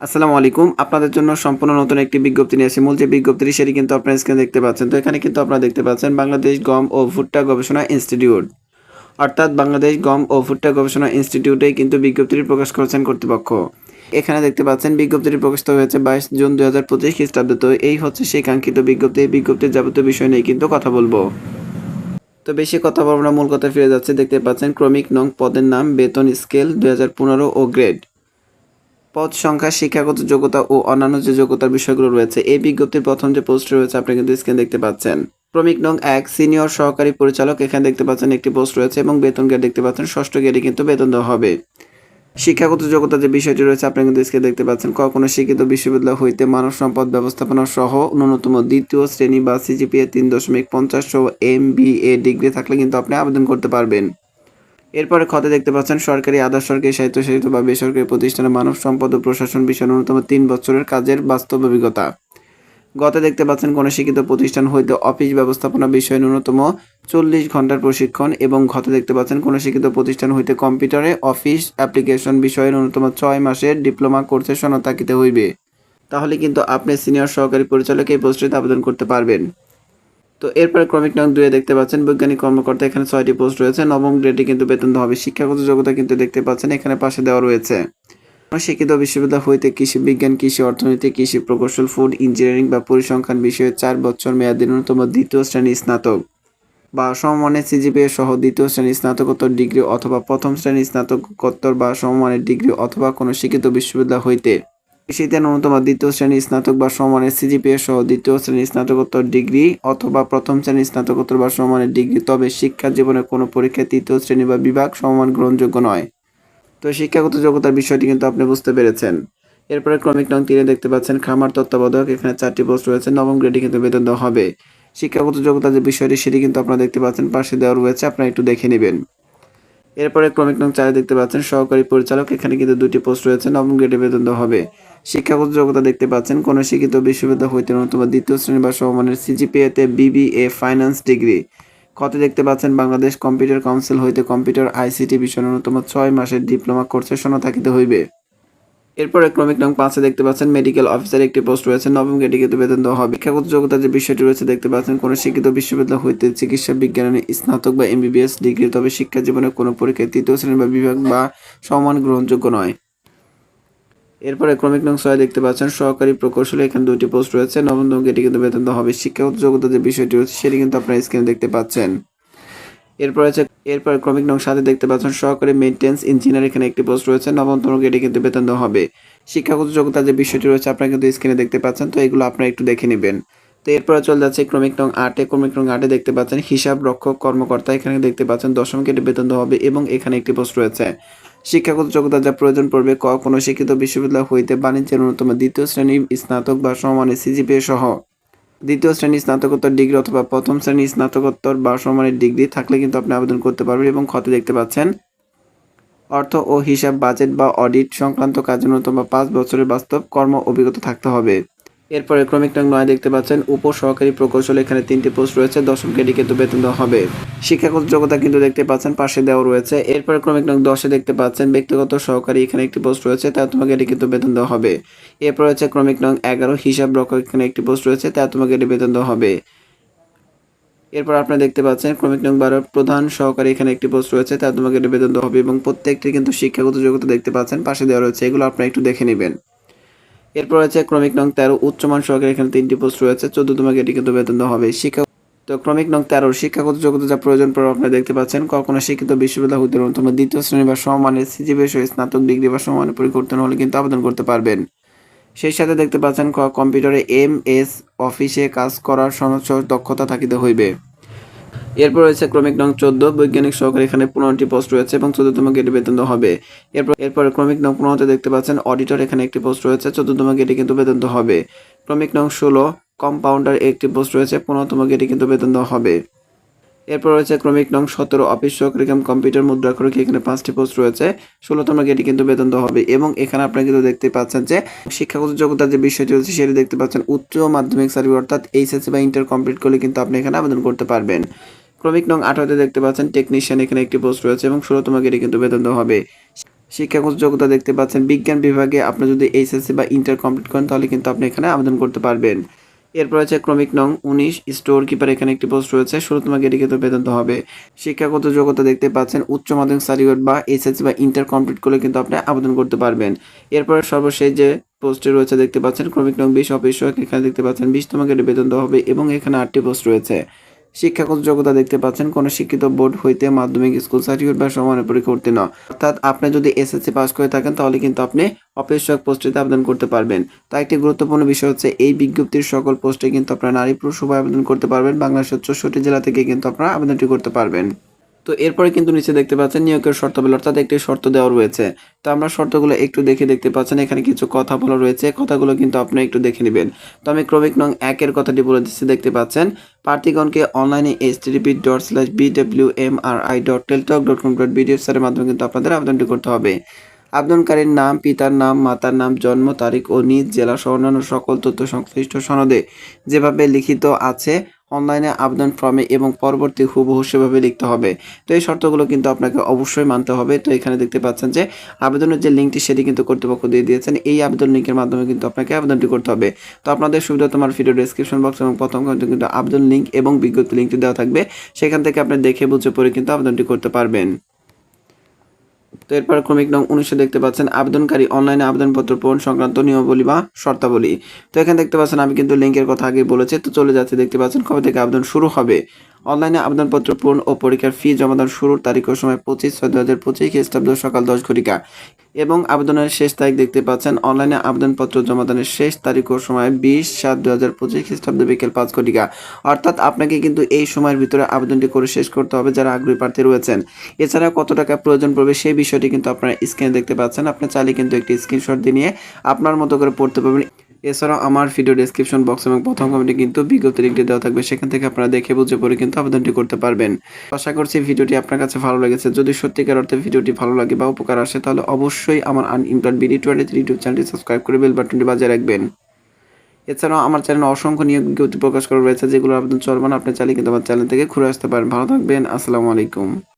আসসালামু আলাইকুম। আপনাদের জন্য সম্পূর্ণ নতুন একটি বিজ্ঞপ্তি নিয়ে আসি মূল যে বিজ্ঞপ্তিটি, সেটি কিন্তু আপনারা স্ক্রিনে দেখতে পাচ্ছেন। তো এখানে কিন্তু আপনারা দেখতে পাচ্ছেন বাংলাদেশ গম ও ভুট্টা গবেষণা ইনস্টিটিউট। অর্থাৎ বাংলাদেশ গম ও ভুট্টা গবেষণা ইনস্টিটিউটেই কিন্তু বিজ্ঞপ্তিটি প্রকাশ করেছেন কর্তৃপক্ষ। এখানে দেখতে পাচ্ছেন বিজ্ঞপ্তিটি প্রকাশিত হয়েছে বাইশ জুন দুই হাজার পঁচিশ খ্রিস্টাব্দে। তো এই হচ্ছে সেই কাঙ্ক্ষিত বিজ্ঞপ্তি। এই বিজ্ঞপ্তির যাবতীয় বিষয় নিয়ে কিন্তু কথা বলব। তো বেশি কথা বলব না, মূল কথা ফিরে যাচ্ছে। দেখতে পাচ্ছেন ক্রমিক নং পদের নাম, বেতন স্কেল দুই হাজার পনেরো ও গ্রেড। পদ সংখ্যা শিক্ষাগত যোগ্যতা ও অন্যান্য যে যোগ্যতার বিষয়গুলো রয়েছে, এই বিজ্ঞপ্তির প্রথম যে পোস্ট রয়েছে, আপনি কিন্তু স্ক্রিন দেখতে পাচ্ছেন। ক্রমিক নং এক সিনিয়র সহকারী পরিচালক, এখানে দেখতে পাচ্ছেন একটি পোস্ট রয়েছে এবং বেতন গ্রেড দেখতে পাচ্ছেন, ষষ্ঠ গ্রেডে কিন্তু বেতন দেওয়া হবে। শিক্ষাগত যোগ্যতা যে বিষয়টি রয়েছে, আপনি কিন্তু স্ক্রিনে দেখতে পাচ্ছেন, কখনো শিক্ষিত বিশ্ববিদ্যালয় হইতে মানব সম্পদ ব্যবস্থাপনা সহ ন্যূনতম দ্বিতীয় শ্রেণি বা সিজিপিএ তিন দশমিক পঞ্চাশ সহ এম বি এ ডিগ্রি থাকলে কিন্তু আপনি আবেদন করতে পারবেন। এরপরে খতে দেখতে পাচ্ছেন, সরকারি, আধা সরকারি, স্বায়ত্তশাসিত বা বেসরকারি প্রতিষ্ঠানে মানব সম্পদ ও প্রশাসন বিষয়ে ন্যূনতম তিন বছরের কাজের বাস্তব অভিজ্ঞতা। গতে দেখতে পাচ্ছেন, কোনো শিক্ষিত প্রতিষ্ঠান হইতে অফিস ব্যবস্থাপনা বিষয়ে ন্যূনতম চল্লিশ ঘণ্টার প্রশিক্ষণ এবং ঘতে দেখতে পাচ্ছেন, কোনো শিক্ষিত প্রতিষ্ঠান হইতে কম্পিউটারে অফিস অ্যাপ্লিকেশন বিষয়ে ন্যূনতম ছয় মাসের ডিপ্লোমা কোর্সের সনদ থাকিতে হইবে। তাহলে কিন্তু আপনি সিনিয়র সহকারী পরিচালক এই পোস্টটিতে আবেদন করতে পারবেন। তো এরপরে ক্রমিক নং দুয়ে দেখতে পাচ্ছেন, বৈজ্ঞানিক কর্মকর্তা, এখানে ছয়টি পোস্ট রয়েছে। নবম গ্রেডে কিন্তু বেতন হবে। শিক্ষাগত যোগ্যতা কিন্তু দেখতে পাচ্ছেন, এখানে পাশে দেওয়া রয়েছে। শিক্ষিত বিশ্ববিদ্যালয় হইতে কৃষি বিজ্ঞান, কৃষি অর্থনীতি, কৃষি প্রকৌশল, ফুড ইঞ্জিনিয়ারিং বা পরিসংখ্যান বিষয়ে চার বছর মেয়াদী ন্যূনতম দ্বিতীয় শ্রেণি স্নাতক বা সমমানের সিজিপিএ সহ দ্বিতীয় শ্রেণি স্নাতকোত্তর ডিগ্রি অথবা প্রথম শ্রেণি স্নাতকোত্তর বা সমমানের ডিগ্রি অথবা কোনো শিক্ষিত বিশ্ববিদ্যালয় হইতে কৃষিতে ন্যূনতম দ্বিতীয় শ্রেণি স্নাতক বা সমমানের সিজিপিএ সহ দ্বিতীয় শ্রেণি স্নাতকোত্তর ডিগ্রি অথবা প্রথম শ্রেণি স্নাতকোত্তর বা সমমানের ডিগ্রি, তবে শিক্ষা জীবনে কোনো পরীক্ষায় তৃতীয় শ্রেণি বা বিভাগ সমমান গ্রহণযোগ্য নয়। তো শিক্ষাগত যোগ্যতার বিষয়টি কিন্তু আপনি বুঝতে পেরেছেন। এরপরে ক্রমিক নং তিনে দেখতে পাচ্ছেন খামার তত্ত্বাবধায়ক, এখানে চারটি পোস্ট রয়েছে। নবম গ্রেডে কিন্তু বেতন দেওয়া হবে। শিক্ষাগত যোগ্যতার যে বিষয়টি, সেটি কিন্তু আপনারা দেখতে পাচ্ছেন, পাশে দেওয়া রয়েছে, আপনারা একটু দেখে নেবেন। এরপরে ক্রমিক নং চারে দেখতে পাচ্ছেন সহকারী পরিচালক, এখানে কিন্তু দুটি পোস্ট রয়েছে। নবম গ্রেডে বেতন দেওয়া হবে। শিক্ষাগত যোগ্যতা দেখতে পাচ্ছেন, কোনো শিক্ষিত বিশ্ববিদ্যালয় হইতে ন্যূনতম দ্বিতীয় শ্রেণি বা সমমানের সিজিপিএতে বিবিএ ফাইন্যান্স ডিগ্রি। কত দেখতে পাচ্ছেন, বাংলাদেশ কম্পিউটার কাউন্সিল হইতে কম্পিউটার আইসিটি বিষয়ে ন্যূনতম ছয় মাসের ডিপ্লোমা কোর্সের সনদ থাকিতে হইবে। এরপরে ক্রমিক নং পাঁচে দেখতে পাচ্ছেন, মেডিকেল অফিসার একটি পোস্ট রয়েছে, নবম গ্রেডে বেতন দেওয়া হবে। শিক্ষাগত যোগ্যতার যে বিষয়টি রয়েছে, দেখতে পাচ্ছেন, কোনো শিক্ষিত বিশ্ববিদ্যালয় হইতে চিকিৎসা বিজ্ঞানে স্নাতক বা এমবিবিএস ডিগ্রি, তবে শিক্ষা জীবনে কোনো পরীক্ষায় তৃতীয় শ্রেণি বা বিভাগ বা সমান গ্রহণযোগ্য নয়। এরপরে ক্রমিক নং ছয় দেখতে পাচ্ছেন, সহকারী প্রকৌশলী এখানে দুটি পোস্ট রয়েছে। নবম গেটে কিন্তু বেতন হবে। শিক্ষাগত যোগ্যতা যে বিষয়টি রয়েছে, সেটি কিন্তু আপনারা স্ক্রিনে দেখতে পাচ্ছেন। এরপর আছে, এরপর ক্রমিক নং সাথে দেখতে পাচ্ছেন, সহকারী মেইনটেন্স ইঞ্জিনিয়ার এখানে একটি পোস্ট রয়েছে। নবমতম গেটে কিন্তু বেতন হবে। শিক্ষাগত যোগ্যতা যে বিষয়টি রয়েছে, আপনারা কিন্তু স্ক্রিনে দেখতে পাচ্ছেন, তো এগুলো আপনারা একটু দেখে নেবেন। তো এরপরে চলে যাচ্ছে ক্রমিক নং আটে। ক্রমিক নং আটে দেখতে পাচ্ছেন, হিসাব রক্ষক কর্মকর্তা এখানে দেখতে পাচ্ছেন দশম গেটে বেতন হবে এবং এখানে একটি পোস্ট রয়েছে। শিক্ষাগত যোগ্যতা যা প্রয়োজন পড়বে, ক, কোনো শিক্ষিত বিশ্ববিদ্যালয় হইতে বাণিজ্যের ন্যূনতম দ্বিতীয় শ্রেণি স্নাতক বা সমমানের সিজিপিএ সহ। দ্বিতীয় শ্রেণি স্নাতকোত্তর ডিগ্রি অথবা প্রথম শ্রেণি স্নাতকোত্তর বা সমমানের ডিগ্রি থাকলে কিন্তু আপনি আবেদন করতে পারবেন এবং ক্ষতে দেখতে পাচ্ছেন। অর্থ ও হিসাব, বাজেট বা অডিট সংক্রান্ত কাজে ন্যূনতম পাঁচ বছরের বাস্তব কর্ম অভিজ্ঞতা থাকতে হবে। এরপরে ক্রমিক নং নয় দেখতে পাচ্ছেন উপ সহকারী প্রকৌশল এখানে তিনটি পোস্ট রয়েছে দশম কেডি কিন্তু বেতন দেওয়া হবে। শিক্ষাগত যোগ্যতা কিন্তু দেখতে পাচ্ছেন, পাশে দেওয়া রয়েছে। এরপরে ক্রমিক নং দশে দেখতে পাচ্ছেন, ব্যক্তিগত সহকারী এখানে একটি পোস্ট রয়েছে তা তোমাকে এটি কিন্তু বেতন দেওয়া হবে। এরপর রয়েছে ক্রমিক নং এগারো, হিসাব রক্ষক এখানে একটি পোস্ট রয়েছে তা তোমাকে এটি বেতন দেওয়া হবে। এরপর আপনারা দেখতে পাচ্ছেন, ক্রমিক নং বারো প্রধান সহকারী এখানে একটি পোস্ট রয়েছে তা তোমাকে এটি বেতন দেওয়া হবে এবং প্রত্যেকটি কিন্তু শিক্ষাগত যোগ্যতা দেখতে পাচ্ছেন, পাশে দেওয়া রয়েছে, এগুলো আপনারা একটু দেখে নেবেন। এরপর রয়েছে ক্রমিক নং তেরো উচ্চমান সহকারী এখানে তিনটি পোস্ট রয়েছে। চোদ্দতম এটি কিন্তু বেতন হবে। শিক্ষা তো ক্রমিক নং তেরোর শিক্ষাগত যোগ্যতা যা প্রয়োজন পড়ে আপনারা দেখতে পাচ্ছেন। কখনো শিক্ষিত বিশ্ববিদ্যালয় হইতে ন্যূনতম দ্বিতীয় শ্রেণি বা সমমানের সিজিবি সহ স্নাতক ডিগ্রি বা সমমানের পরিবর্তন হলে কিন্তু আবেদন করতে পারবেন। সেই সাথে দেখতে পাচ্ছেন কম্পিউটারে এম এস অফিসে কাজ করার সনদ দক্ষতা থাকিতে হইবে। এরপর রয়েছে ক্রমিক নং চোদ্দ, বৈজ্ঞানিক সহকারী এখানে পনেরোটি পোস্ট রয়েছে এবং চোদ্দতম গেটে বেতন হবে। এরপর এরপর ক্রমিক নং পনেরোতে দেখতে পাচ্ছেন অডিটর এখানে একটি পোস্ট রয়েছে, চোদ্দতম গেটে কিন্তু বেতন হবে। ক্রমিক নং ষোলো কম্পাউন্ডার একটি পোস্ট রয়েছে, পনেরোতম গেটে কিন্তু বেতন হবে। এরপর রয়েছে ক্রমিক নং সতেরো অফিস সহকারী কাম কম্পিউটার মুদ্রাক্ষরিক এখানে পাঁচটি পোস্ট রয়েছে, ষোলোতম গেটে কিন্তু বেতন হবে এবং এখানে আপনারা কিন্তু দেখতে পাচ্ছেন যে শিক্ষাগত যোগ্যতার যে বিষয়টি রয়েছে সেটি দেখতে পাচ্ছেন উচ্চ মাধ্যমিক সার্ভিস, অর্থাৎ এইচএসসি বা ইন্টার কমপ্লিট করলে কিন্তু আপনি এখানে আবেদন করতে পারবেন। ক্রমিক নং আঠারোতে দেখতে পাচ্ছেন টেকনিশিয়ান এখানে একটি পোস্ট রয়েছে এবং ষোলোতম গেটে কিন্তু বেতন হবে। শিক্ষাগত যোগ্যতা দেখতে পাচ্ছেন, বিজ্ঞান বিভাগে আপনি যদি এইচএসসি বা ইন্টার কমপ্লিট করেন, তাহলে কিন্তু আপনি এখানে আবেদন করতে পারবেন। এরপর আছে ক্রমিক নং উনিশ স্টোর কিপার এখানে একটি পোস্ট রয়েছে ষোলোতম কিন্তু বেতন হবে। শিক্ষাগত যোগ্যতা দেখতে পাচ্ছেন, উচ্চ মাধ্যমিক সার্টিফিকেট বা এইচএসসি বা ইন্টার কমপ্লিট করলে কিন্তু আপনি আবেদন করতে পারবেন। এরপরে সর্বশেষ যে পোস্টে রয়েছে, দেখতে পাচ্ছেন, ক্রমিক নং বিশ অফিস এখানে দেখতে পাচ্ছেন বিশতম গেটে বেতন হবে এবং এখানে আটটি পোস্ট রয়েছে। শিক্ষাগত যোগ্যতা দেখতে পাচ্ছেন, কোনো শিক্ষিত বোর্ড হইতে মাধ্যমিক স্কুল সার্টিফিকেট বা সমানের পরীক্ষা উত্তীর্ণ। অর্থাৎ আপনি যদি এসএসসি পাস করে থাকেন, তাহলে কিন্তু আপনি অপেক্ষক পোস্টটিতে আবেদন করতে পারবেন। তাই একটি গুরুত্বপূর্ণ বিষয় হচ্ছে, এই বিজ্ঞপ্তির সকল পোস্টে কিন্তু আপনারা নারী পুরুষ উভয় আবেদন করতে পারবেন। বাংলাদেশের চৌষট্টি জেলা থেকে কিন্তু আপনারা আবেদনটি করতে পারবেন। তো এরপরে কিন্তু নিচে দেখতে পাচ্ছেন নিয়োগের শর্তাবলী অর্থাৎ একটি শর্ত দেওয়া রয়েছে। তো আমরা শর্তগুলো একটু দেখে দেখতে পাচ্ছেন, এখানে কিছু কথা বলা রয়েছে, কথাগুলো কিন্তু আপনি একটু দেখে নেবেন। তো আমি ক্রমিক নং একের কথাটি বলে দিচ্ছি, দেখতে পাচ্ছেন, প্রার্থীগণকে অনলাইনে H TDP dot slash BW M R I dot Teletalk dot com dot BDF সারের মাধ্যমে কিন্তু আপনাদের আবেদনটি করতে হবে। আবেদনকারীর নাম, পিতার নাম, মাতার নাম, জন্ম, তারিখ ও নিজ জেলা সহ অন্যান্য সকল তথ্য সংশ্লিষ্ট সনদে যেভাবে লিখিত আছে অনলাইনে আবেদন ফর্মে এবং পরবর্তী হুবহু সেভাবে লিখতে হবে। তো এই শর্তগুলো কিন্তু আপনাকে অবশ্যই মানতে হবে। তো এখানে দেখতে পাচ্ছেন যে, আবেদনের যে লিঙ্কটি সেটি কিন্তু কর্তৃপক্ষ দিয়ে দিয়েছেন। এই আবেদন লিঙ্কের মাধ্যমে কিন্তু আপনাকে আবেদনটি করতে হবে। তো আপনাদের সুবিধা তোমার ভিডিও ডিসক্রিপশন বক্স এবং প্রথম কিন্তু আবেদন লিঙ্ক এবং বিজ্ঞপ্তি লিঙ্কটি দেওয়া থাকবে। সেখান থেকে আপনি দেখে বুঝে পড়ে কিন্তু আবেদনটি করতে পারবেন। তো এরপর ক্রমিক নং উনিশে দেখতে পাচ্ছেন আবেদনকারী অনলাইনে আবেদনপত্র পূরণ সংক্রান্ত নিয়মাবলী বা শর্তাবলী। তো এখানে দেখতে পাচ্ছেন আমি কিন্তু লিঙ্কের কথা আগে বলেছি, তো চলে যাচ্ছে, দেখতে পাচ্ছেন কবে থেকে আবেদন শুরু হবে। অনলাইনে আবেদনপত্র পূরণ ও পরীক্ষার ফি জমাদান শুরুর তারিখ ও সময় পঁচিশ ছয় দু হাজার পঁচিশ খ্রিস্টাব্দ সকাল দশ ঘটিকা। এবং আবেদনের শেষ তারিখ দেখতে পাচ্ছেন, অনলাইনে আবেদনপত্র জমাদানের শেষ তারিখ ও সময় বিশ সাত দু হাজার পঁচিশ খ্রিস্টাব্দ বিকেল পাঁচ ঘটিকা। অর্থাৎ আপনাকে কিন্তু এই সময়ের ভিতরে আবেদনটি করে শেষ করতে হবে যারা আগ্রহী প্রার্থী রয়েছেন। এছাড়া কত টাকা প্রয়োজন পড়বে সেই বিষয়টি কিন্তু আপনারা স্ক্রিনে দেখতে পাচ্ছেন। আপনি চাইলে কিন্তু একটি স্ক্রিনশট দিয়ে নিয়ে আপনার মতো করে পড়তে পারবেন। এছাড়াও আমার ভিডিও ডেসক্রিপশন বক্স এবং প্রথম কমেন্টে কিন্তু বিজ্ঞপ্তি লিঙ্কটি দেওয়া থাকবে। সেখান থেকে আপনারা দেখে বুঝে পড়ে কিন্তু আবেদনটি করতে পারবেন। আশা করছি ভিডিওটি আপনার কাছে ভালো লেগেছে। যদি সত্যিকার অর্থে ভিডিওটি ভালো লাগে বা উপকার আসে, তাহলে অবশ্যই আমার unemployed BD twenty three YouTube চ্যানেলটি সাবস্ক্রাইব করে বেল বাটনটি বাজিয়ে রাখবেন। এছাড়াও আমার চ্যানেলে অসংখ্য নিয়োগ বিজ্ঞপ্তি প্রকাশ করা রয়েছে। যেগুলো আবেদন চলমান, আপনি চাইলে কিন্তু আমার চ্যানেল থেকে ঘুরে আসতে পারেন। ভালো থাকবেন। আসসালামু আলাইকুম।